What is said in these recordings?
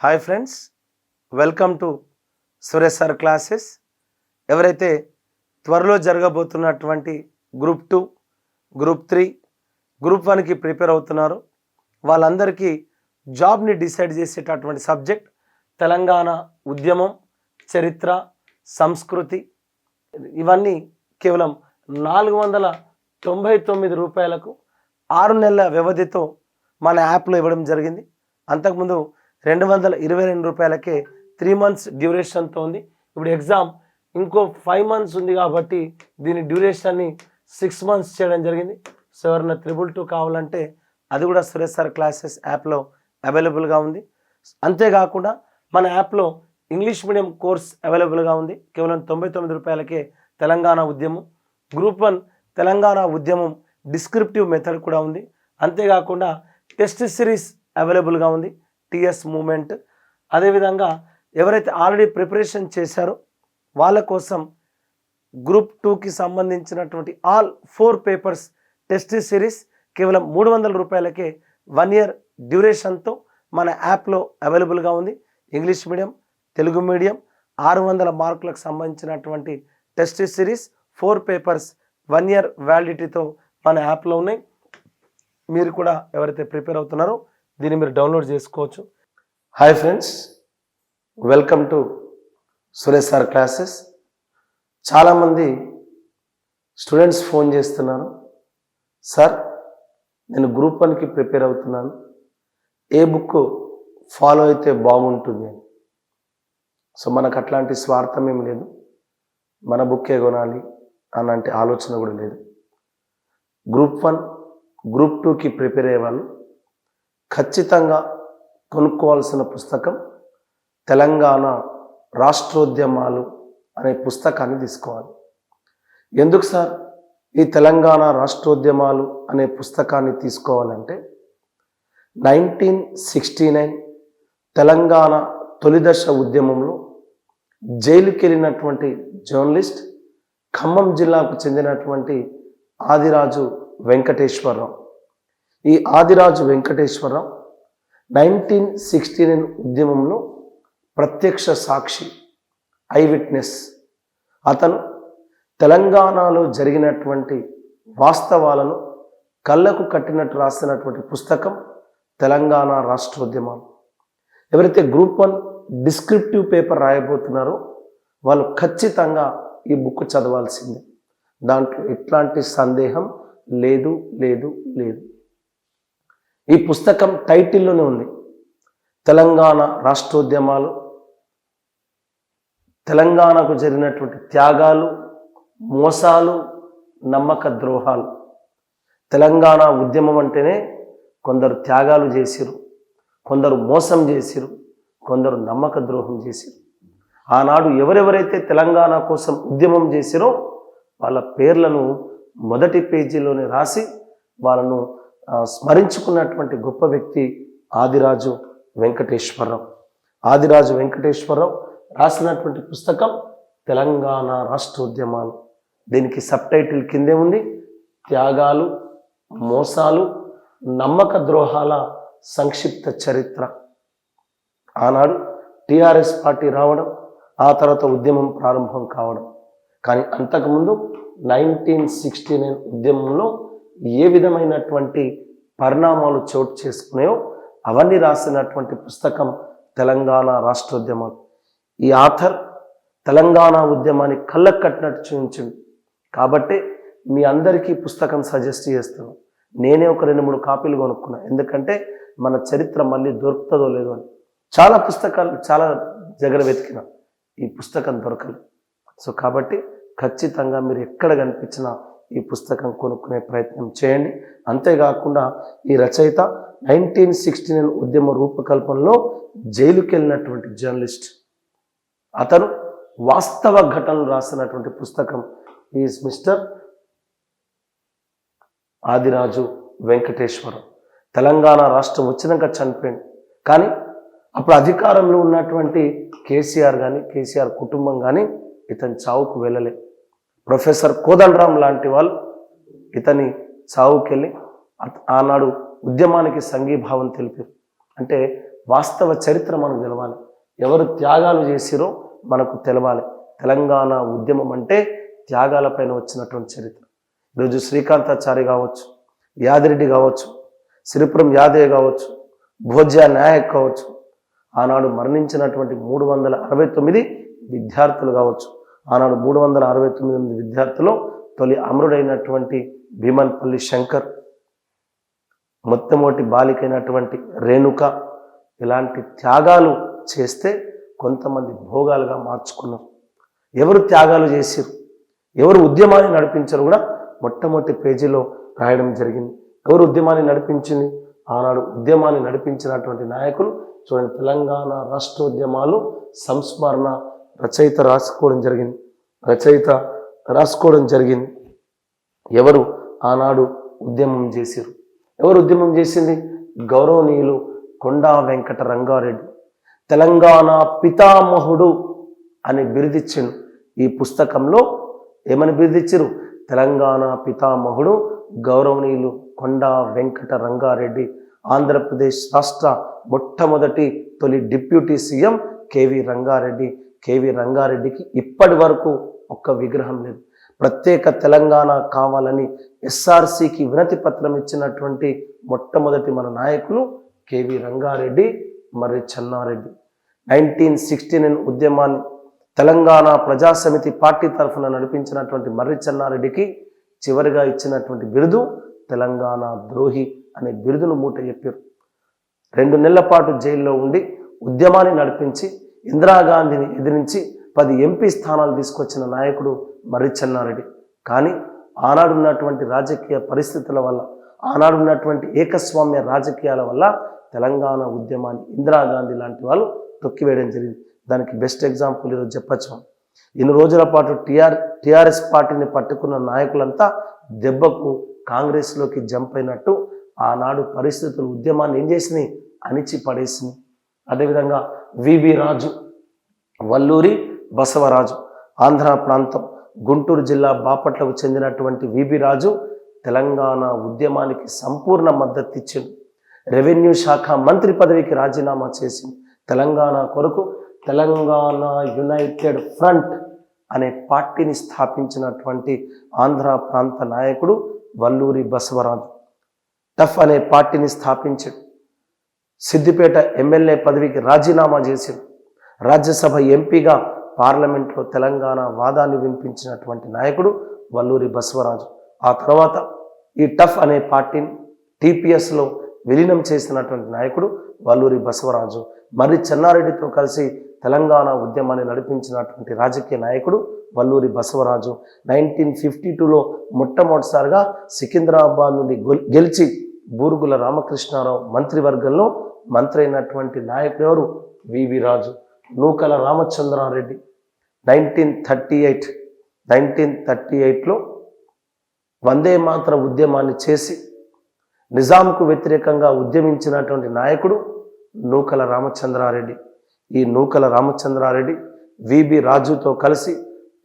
Hi friends welcome to Suresh sir classes ఎవరైతే త్వరలో జరగబోతున్నటువంటి group two group three group వన్కి prepare అవుతున్నారో వాళ్ళందరికీ జాబ్ని డిసైడ్ చేసేటటువంటి సబ్జెక్ట్ తెలంగాణ ఉద్యమం చరిత్ర సంస్కృతి ఇవన్నీ కేవలం నాలుగు వందల తొంభై తొమ్మిది రూపాయలకు ఆరు నెలల వ్యవధితో మన యాప్లో ఇవ్వడం జరిగింది. అంతకుముందు రెండు వందల ఇరవై రెండు రూపాయలకే త్రీ మంత్స్ డ్యూరేషన్తో ఉంది. ఇప్పుడు ఎగ్జామ్ ఇంకో ఫైవ్ మంత్స్ ఉంది కాబట్టి దీని డ్యూరేషన్ని సిక్స్ మంత్స్ చేయడం జరిగింది. సో ఎవరైనా త్రిబుల్ టూ కావాలంటే అది కూడా సురేష్ సార్ క్లాసెస్ యాప్లో అవైలబుల్గా ఉంది. అంతేకాకుండా మన యాప్లో ఇంగ్లీష్ మీడియం కోర్స్ అవైలబుల్గా ఉంది. కేవలం తొంభై తొమ్మిది రూపాయలకే తెలంగాణ ఉద్యమం. గ్రూప్ వన్ తెలంగాణ ఉద్యమం డిస్క్రిప్టివ్ మెథడ్ కూడా ఉంది. అంతేకాకుండా టెస్ట్ సిరీస్ అవైలబుల్గా ఉంది. టిఎస్ మూమెంట్ అదేవిధంగా ఎవరైతే ఆల్రెడీ ప్రిపరేషన్ చేశారో వాళ్ళ కోసం గ్రూప్ టూకి సంబంధించినటువంటి all four papers test series కేవలం మూడు వందల రూపాయలకే వన్ ఇయర్ డ్యూరేషన్తో మన యాప్లో అవైలబుల్గా ఉంది. ఇంగ్లీష్ మీడియం తెలుగు మీడియం ఆరు వందల మార్కులకు సంబంధించినటువంటి test series four papers one year వ్యాలిడిటీతో మన యాప్లో ఉన్నాయి. మీరు కూడా ఎవరైతే ప్రిపేర్ అవుతున్నారో దీన్ని మీరు డౌన్లోడ్ చేసుకోవచ్చు. Hi friends welcome to Suresh sir classes చాలామంది స్టూడెంట్స్ ఫోన్ చేస్తున్నారు. సార్ నేను గ్రూప్ వన్కి ప్రిపేర్ అవుతున్నాను. ఏ బుక్ ఫాలో అయితే బాగుంటుంది? అని సో మనకు అట్లాంటి స్వార్థం ఏం లేదు. మన బుక్కే కొనాలి అలాంటి ఆలోచన కూడా లేదు. గ్రూప్ వన్ గ్రూప్ టూకి ప్రిపేర్ అయ్యే వాళ్ళు ఖచ్చితంగా కొనుక్కోవాల్సిన పుస్తకం తెలంగాణ రాష్ట్రోద్యమాలు అనే పుస్తకాన్ని తీసుకోవాలి. ఎందుకు సార్? ఈ తెలంగాణ రాష్ట్రోద్యమాలు అనే పుస్తకాన్ని తీసుకోవాలంటే నైన్టీన్ సిక్స్టీ నైన్ తెలంగాణ తొలిదశ ఉద్యమంలో జైలుకి వెళ్ళినటువంటి జర్నలిస్ట్ ఖమ్మం జిల్లాకు చెందినటువంటి ఆదిరాజు వెంకటేశ్వరరావు ఈ Adiraju Venkateswara Rao nineteen sixty nine ఉద్యమంలో ప్రత్యక్ష సాక్షి ఐ విట్నెస్. అతను తెలంగాణలో జరిగినటువంటి వాస్తవాలను కళ్ళకు కట్టినట్టు రాసినటువంటి పుస్తకం తెలంగాణ రాష్ట్రోద్యమాలు. ఎవరైతే గ్రూప్ వన్ డిస్క్రిప్టివ్ పేపర్ రాయబోతున్నారో వాళ్ళు ఖచ్చితంగా ఈ బుక్ చదవాల్సిందే. దాంట్లో ఎట్లాంటి సందేహం లేదు లేదు లేదు. ఈ పుస్తకం టైటిల్లోనే ఉంది. తెలంగాణ రాష్ట్రోద్యమాలు తెలంగాణకు జరిగినటువంటి త్యాగాలు మోసాలు నమ్మక ద్రోహాలు. తెలంగాణ ఉద్యమం అంటేనే కొందరు త్యాగాలు చేసిరు కొందరు మోసం చేసిరు కొందరు నమ్మక ద్రోహం చేసిరు. ఆనాడు ఎవరెవరైతే తెలంగాణ కోసం ఉద్యమం చేసిరో వాళ్ళ పేర్లను మొదటి పేజీలోనే రాసి వాళ్ళను స్మరించుకున్నటువంటి గొప్ప వ్యక్తి ఆదిరాజు వెంకటేశ్వరరావు. ఆదిరాజు వెంకటేశ్వరరావు రాసినటువంటి పుస్తకం తెలంగాణ రాష్ట్రోద్యమాలు. దీనికి సబ్ టైటిల్ కిందే ఉంది త్యాగాలు మోసాలు నమ్మక ద్రోహాల సంక్షిప్త చరిత్ర. ఆనాడు టీఆర్ఎస్ పార్టీ రావడం ఆ తర్వాత ఉద్యమం ప్రారంభం కావడం. కానీ అంతకుముందు నైన్టీన్ సిక్స్టీ నైన్ ఉద్యమంలో ఏ విధమైనటువంటి పరిణామాలు చోటు చేసుకున్నాయో అవన్నీ రాసినటువంటి పుస్తకం తెలంగాణ రాష్ట్రోద్యమాలు ఈ ఆథర్ తెలంగాణ ఉద్యమాన్ని కళ్ళకు కట్టినట్టు చూపించింది. కాబట్టి మీ అందరికీ పుస్తకం సజెస్ట్ చేస్తున్నాను నేనే ఒక రెండు మూడు కాపీలు కొనుక్కున్నా. ఎందుకంటే మన చరిత్ర మళ్ళీ దొరుకుతుందో లేదో అని. చాలా పుస్తకాలు చాలా దగ్గర వెతికిన. ఈ పుస్తకం దొరకలేదు. సో కాబట్టి ఖచ్చితంగా మీరు ఎక్కడ కనిపించినా ఈ పుస్తకం కొనుక్కునే ప్రయత్నం చేయండి. అంతేకాకుండా ఈ రచయిత నైన్టీన్ సిక్స్టీ నైన్ ఉద్యమ రూపకల్పనలో జైలుకి వెళ్ళినటువంటి జర్నలిస్ట్. అతను వాస్తవ ఘటనలు రాసినటువంటి పుస్తకం ఈజ్ మిస్టర్ ఆదిరాజు వెంకటేశ్వరం. తెలంగాణ రాష్ట్రం వచ్చినాక చనిపోయింది. కానీ అప్పుడు అధికారంలో ఉన్నటువంటి కేసీఆర్ కానీ కేసీఆర్ కుటుంబం కానీ ఇతని చావుకు వెళ్ళలేదు ప్రొఫెసర్ కోదండరాం లాంటి వాళ్ళు ఇతని చావుకెళ్ళి ఆనాడు ఉద్యమానికి సంఘీభావం తెలిపారు. అంటే వాస్తవ చరిత్ర మనకు తెలవాలి. ఎవరు త్యాగాలు చేసిరో మనకు తెలవాలి. తెలంగాణ ఉద్యమం అంటే త్యాగాలపైన వచ్చినటువంటి చరిత్ర. ఈరోజు శ్రీకాంతాచారి కావచ్చు యాదిరెడ్డి కావచ్చు సిరిపురం యాదయ్య కావచ్చు భోజ్యా నాయక్ కావచ్చు ఆనాడు మరణించినటువంటి మూడు వందల అరవై తొమ్మిది విద్యార్థులు కావచ్చు. ఆనాడు మూడు వందల అరవై తొమ్మిది మంది విద్యార్థులు తొలి అమరుడైనటువంటి భీమన్పల్లి శంకర్ మొట్టమొదటి బాలికైనటువంటి రేణుక ఇలాంటి త్యాగాలు చేస్తే కొంతమంది భోగాలుగా మార్చుకున్నారు. ఎవరు త్యాగాలు చేసిరు ఎవరు ఉద్యమాన్ని నడిపించారు కూడా మొట్టమొదటి పేజీలో రాయడం జరిగింది. ఎవరు ఉద్యమాన్ని నడిపించింది? ఆనాడు ఉద్యమాన్ని నడిపించినటువంటి నాయకులు చూడండి తెలంగాణ రాష్ట్ర ఉద్యమాలు సంస్మరణ రచయిత రాసుకోవడం జరిగింది. రచయిత రాసుకోవడం జరిగింది. ఎవరు ఆనాడు ఉద్యమం చేశారు ఎవరు ఉద్యమం చేసింది? గౌరవనీయులు కొండా వెంకట రంగారెడ్డి. తెలంగాణ పితామహుడు అని బిరుదిచ్చాను ఈ పుస్తకంలో ఏమని బిరుదిచ్చారు తెలంగాణ పితామహుడు గౌరవనీయులు కొండా వెంకట రంగారెడ్డి ఆంధ్రప్రదేశ్ రాష్ట్ర మొట్టమొదటి తొలి deputy CM K V Ranga Reddy K V రంగారెడ్డికి ఇప్పటి వరకు ఒక్క విగ్రహం లేదు. ప్రత్యేక తెలంగాణ కావాలని ఎస్ఆర్సికి వినతి పత్రం ఇచ్చినటువంటి మొట్టమొదటి మన నాయకులు కేవి రంగారెడ్డి మరి చెన్నారెడ్డి. నైన్టీన్ సిక్స్టీ నైన్ ఉద్యమాన్ని తెలంగాణ ప్రజాసమితి పార్టీ తరఫున నడిపించినటువంటి మర్రి చెన్నారెడ్డికి చివరిగా ఇచ్చినటువంటి బిరుదు తెలంగాణ ద్రోహి అనే బిరుదును మూట చెప్పారు రెండు నెలల పాటు జైల్లో ఉండి ఉద్యమాన్ని నడిపించి ఇందిరాగాంధీని ఎదిరించి పది ఎంపీ స్థానాలు తీసుకొచ్చిన నాయకుడు మర్రి చెన్నారెడ్డి కానీ ఆనాడున్నటువంటి రాజకీయ పరిస్థితుల వల్ల ఆనాడున్నటువంటి ఏకస్వామ్య రాజకీయాల వల్ల తెలంగాణ ఉద్యమాన్ని ఇందిరాగాంధీ లాంటి వాళ్ళు తొక్కివేయడం జరిగింది. దానికి బెస్ట్ ఎగ్జాంపుల్ ఈరోజు చెప్పచ్చు. ఇన్ని రోజుల పాటు టిఆర్ టిఆర్ఎస్ పార్టీని పట్టుకున్న నాయకులంతా దెబ్బకు కాంగ్రెస్లోకి జంప్ అయినట్టు ఆనాడు పరిస్థితులు ఉద్యమాన్ని ఏం చేసినాయి? అణిచి పడేసినాయి అదేవిధంగా వివి రాజు వల్లూరి బసవరాజు ఆంధ్ర ప్రాంతం గుంటూరు జిల్లా బాపట్లకు చెందినటువంటి విబి రాజు తెలంగాణ ఉద్యమానికి సంపూర్ణ మద్దతు ఇచ్చింది రెవెన్యూ శాఖ మంత్రి పదవికి రాజీనామా చేసింది తెలంగాణ కొరకు తెలంగాణ యునైటెడ్ ఫ్రంట్ అనే పార్టీని స్థాపించినటువంటి ఆంధ్ర ప్రాంత నాయకుడు వల్లూరి బసవరాజు. టఫ్ అనే పార్టీని స్థాపించాడు. సిద్దిపేట ఎమ్మెల్యే పదవికి రాజీనామా చేశాడు రాజ్యసభ ఎంపీగా పార్లమెంట్లో తెలంగాణ వాదాన్ని వినిపించినటువంటి నాయకుడు వల్లూరి బసవరాజు. ఆ తర్వాత ఈ టఫ్ అనే పార్టీని టీపీఎస్లో విలీనం చేసినటువంటి నాయకుడు వల్లూరి బసవరాజు. మరి చెన్నారెడ్డితో కలిసి తెలంగాణ ఉద్యమాన్ని నడిపించినటువంటి రాజకీయ నాయకుడు వల్లూరి బసవరాజు. నైన్టీన్ ఫిఫ్టీ టూలో మొట్టమొదటిసారిగా సికింద్రాబాద్ నుండి గెలిచి బూరుగుల రామకృష్ణారావు మంత్రివర్గంలో మంత్రి అయినటువంటి నాయకుడు ఎవరు? V V Raju. Nukala Ramachandra Reddy. Nineteen thirty eight. Nineteen thirty ఎయిట్లో వందే మాత్ర ఉద్యమాన్ని చేసి నిజాంకు వ్యతిరేకంగా ఉద్యమించినటువంటి నాయకుడు నూకల రామచంద్రారెడ్డి. ఈ నూకల రామచంద్రారెడ్డి విబి రాజుతో కలిసి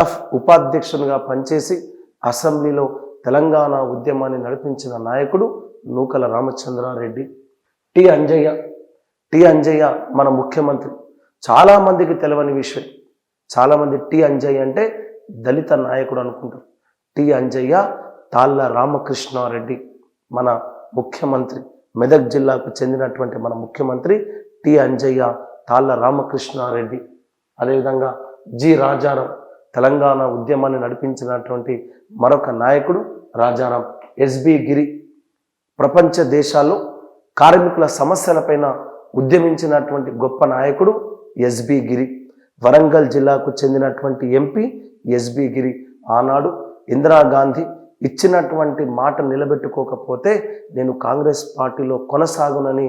టఫ్ ఉపాధ్యక్షునిగా పనిచేసి అసెంబ్లీలో తెలంగాణ ఉద్యమాన్ని నడిపించిన నాయకుడు నూకల రామచంద్రారెడ్డి. టి అంజయ్య టి అంజయ్య మన ముఖ్యమంత్రి. చాలామందికి తెలియని విషయం. చాలామంది టి అంజయ్య అంటే దళిత నాయకుడు అనుకుంటారు. టి అంజయ్య తాళ్ళ రామకృష్ణారెడ్డి మన ముఖ్యమంత్రి. మెదక్ జిల్లాకు చెందినటువంటి మన ముఖ్యమంత్రి టి అంజయ్య తాళ్ళ రామకృష్ణారెడ్డి. అదేవిధంగా జి రాజారాం తెలంగాణ ఉద్యమాన్ని నడిపించినటువంటి మరొక నాయకుడు రాజారాం. ఎస్బి గిరి. ప్రపంచ దేశాల్లో కార్మికుల సమస్యలపైన ఉద్యమించినటువంటి గొప్ప నాయకుడు ఎస్బి గిరి. వరంగల్ జిల్లాకు చెందినటువంటి ఎంపీ ఎస్బి గిరి ఆనాడు ఇందిరాగాంధీ ఇచ్చినటువంటి మాట నిలబెట్టుకోకపోతే నేను కాంగ్రెస్ పార్టీలో కొనసాగునని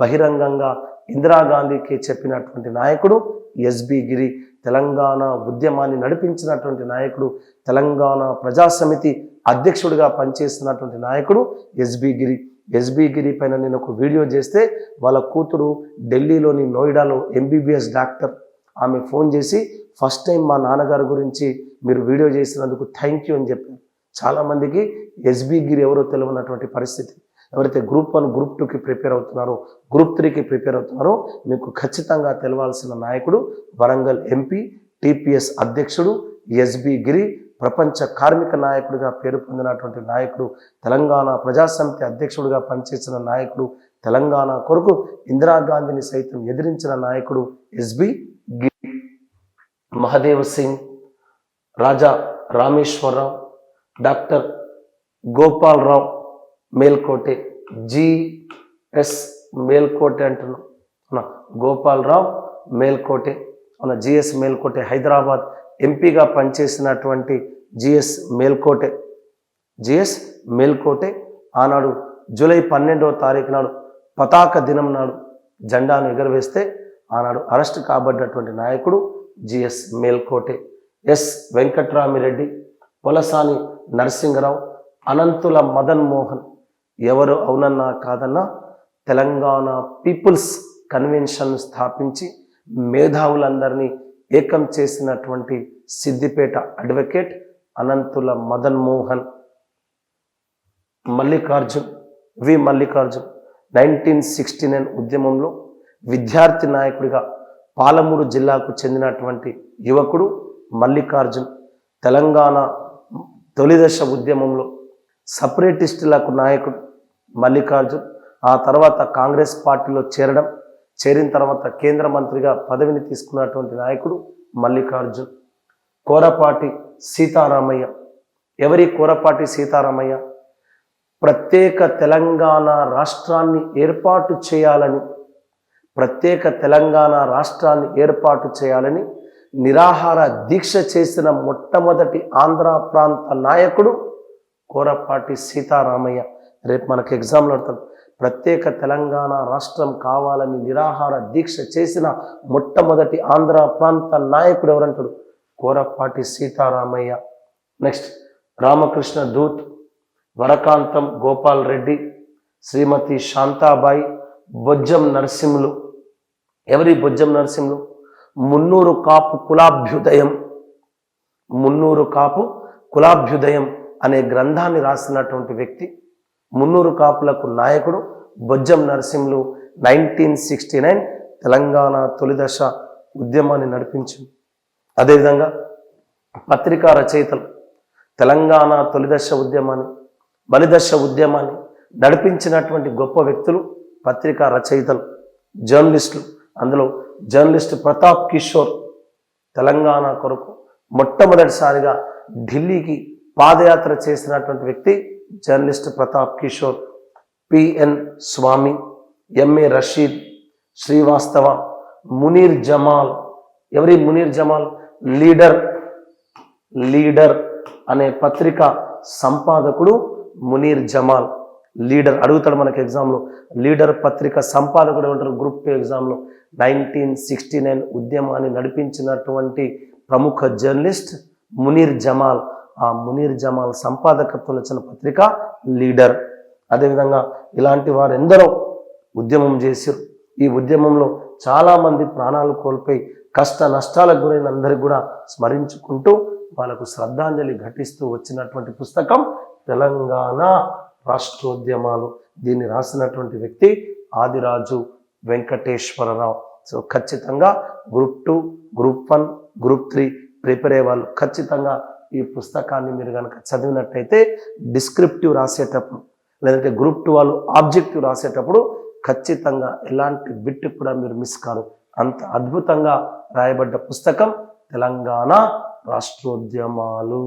బహిరంగంగా ఇందిరాగాంధీకి చెప్పినటువంటి నాయకుడు ఎస్బి గిరి. తెలంగాణ ఉద్యమాన్ని నడిపించినటువంటి నాయకుడు తెలంగాణ ప్రజాసమితి అధ్యక్షుడిగా పనిచేస్తున్నటువంటి నాయకుడు ఎస్బి గిరి. ఎస్బి గిరి పైన నేను ఒక వీడియో చేస్తే వాళ్ళ కూతురు ఢిల్లీలోని నోయిడాలో ఎంబీబీఎస్ డాక్టర్ ఆమె ఫోన్ చేసి ఫస్ట్ టైం మా నాన్నగారి గురించి మీరు వీడియో చేసినందుకు థ్యాంక్ యూ అని చెప్పారు. చాలామందికి ఎస్బి గిరి ఎవరో తెలియనటువంటి పరిస్థితి. ఎవరైతే గ్రూప్ వన్ గ్రూప్ టూకి ప్రిపేర్ అవుతున్నారో గ్రూప్ త్రీకి ప్రిపేర్ అవుతున్నారో మీకు ఖచ్చితంగా తెలవాల్సిన నాయకుడు వరంగల్ ఎంపీ టీపీఎస్ అధ్యక్షుడు ఎస్బి గిరి. ప్రపంచ కార్మిక నాయకుడిగా పేరు పొందినటువంటి నాయకుడు తెలంగాణ ప్రజాసమితి అధ్యక్షుడిగా పనిచేసిన నాయకుడు తెలంగాణ కొరకు ఇందిరాగాంధీని సైతం ఎదిరించిన నాయకుడు ఎస్బి గి Mahadev Singh Raja Rameshwara Rao doctor Gopala Rao Melkote G S Melkote అంటున్నాం గోపాలరావు మేల్కోటే మన జిఎస్ మేల్కోటే హైదరాబాద్ ఎంపీగా పనిచేసినటువంటి జిఎస్ మేల్కోటే జిఎస్ మేల్కోటే ఆనాడు జూలై పన్నెండవ తారీఖు నాడు పతాక దినం నాడు జెండాను ఎగరవేస్తే ఆనాడు అరెస్ట్ కాబడ్డటువంటి నాయకుడు G S Melkote. S Venkatrami Reddy Polasani Narasimha Rao Anantula Madan Mohan ఎవరు అవునన్నా కాదన్నా తెలంగాణ పీపుల్స్ కన్వెన్షన్ స్థాపించి మేధావులందరినీ ఏకం చేసినటువంటి Siddipet advocate Anantula Madan Mohan Mallikarjun V Mallikarjun. Nineteen sixty nine ఉద్యమంలో విద్యార్థి నాయకుడిగా పాలమూరు జిల్లాకు చెందినటువంటి యువకుడు మల్లికార్జున్. తెలంగాణ తొలిదశ ఉద్యమంలో సపరేటిస్టులకు నాయకుడు మల్లికార్జున్. ఆ తర్వాత కాంగ్రెస్ పార్టీలో చేరడం చేరిన తర్వాత కేంద్ర మంత్రిగా పదవిని తీసుకున్నటువంటి నాయకుడు మల్లికార్జున్. కోరపాటి సీతారామయ్య. ఎవరి కోరపాటి సీతారామయ్య? ప్రత్యేక తెలంగాణ రాష్ట్రాన్ని ఏర్పాటు చేయాలని ప్రత్యేక తెలంగాణ రాష్ట్రాన్ని ఏర్పాటు చేయాలని నిరాహార దీక్ష చేసిన మొట్టమొదటి ఆంధ్ర ప్రాంత నాయకుడు కోరపాటి సీతారామయ్య. రేపు మనకు ఎగ్జామ్లో అడతాడు ప్రత్యేక తెలంగాణ రాష్ట్రం కావాలని నిరాహార దీక్ష చేసిన మొట్టమొదటి ఆంధ్ర ప్రాంత నాయకుడు ఎవరంటాడు? కోరపాటి సీతారామయ్య. నెక్స్ట్ రామకృష్ణ దూత్ వరకాంతం గోపాల్ రెడ్డి శ్రీమతి శాంతాబాయి బొజ్జం నరసింహులు. ఎవరి బొజ్జం నరసింహులు? మున్నూరు కాపు కులాభ్యుదయం. మున్నూరు కాపు కులాభ్యుదయం అనే గ్రంథాన్ని రాసినటువంటి వ్యక్తి మున్నూరు కాపులకు నాయకుడు Bojjam Narasimhulu nineteen sixty nine Telangana తొలిదశ ఉద్యమాన్ని నడిపించింది. అదేవిధంగా పత్రికా రచయితలు తెలంగాణ తొలిదశ ఉద్యమాన్ని బలిదశ ఉద్యమాన్ని నడిపించినటువంటి గొప్ప వ్యక్తులు పత్రికా రచయితలు జర్నలిస్టులు. అందులో జర్నలిస్ట్ ప్రతాప్ కిషోర్ తెలంగాణ కొరకు మొట్టమొదటిసారిగా ఢిల్లీకి పాదయాత్ర చేసినటువంటి వ్యక్తి journalist Pratap Kishore P N Swamy M A Rasheed Srivastava Munir Jamal. ఎవరి మునీర్ జమాల్? లీడర్ లీడర్ అనే పత్రిక సంపాదకుడు మునీర్ జమాల్. లీడర్ అడుగుతాడు మనకి ఎగ్జామ్లో. లీడర్ పత్రిక సంపాదకుడు ఉంటారు గ్రూప్ టూ ఎగ్జామ్లో. నైన్టీన్ సిక్స్టీ నైన్ ఉద్యమాన్ని నడిపించినటువంటి ప్రముఖ జర్నలిస్ట్ మునీర్ జమాల్. ఆ మునీర్ జమాల్ సంపాదకత్వం వచ్చిన పత్రిక లీడర్. అదేవిధంగా ఇలాంటి వారు ఎందరో ఉద్యమం చేశారు ఈ ఉద్యమంలో చాలామంది ప్రాణాలు కోల్పోయి కష్ట నష్టాలకు గురైన అందరికి కూడా స్మరించుకుంటూ వాళ్ళకు శ్రద్ధాంజలి ఘటిస్తూ వచ్చినటువంటి పుస్తకం తెలంగాణ రాష్ట్రోద్యమాలు. దీన్ని రాసినటువంటి వ్యక్తి ఆదిరాజు వెంకటేశ్వరరావు. సో ఖచ్చితంగా group two group one group three prepare అయ్యే వాళ్ళు ఖచ్చితంగా ఈ పుస్తకాన్ని మీరు కనుక చదివినట్టయితే డిస్క్రిప్టివ్ రాసేటప్పుడు లేదంటే గ్రూప్ టూ వాళ్ళు ఆబ్జెక్టివ్ రాసేటప్పుడు ఖచ్చితంగా ఎలాంటి బిట్ కూడా మీరు మిస్ కారు. అంత అద్భుతంగా రాయబడ్డ పుస్తకం తెలంగాణ రాష్ట్రోద్యమాలు.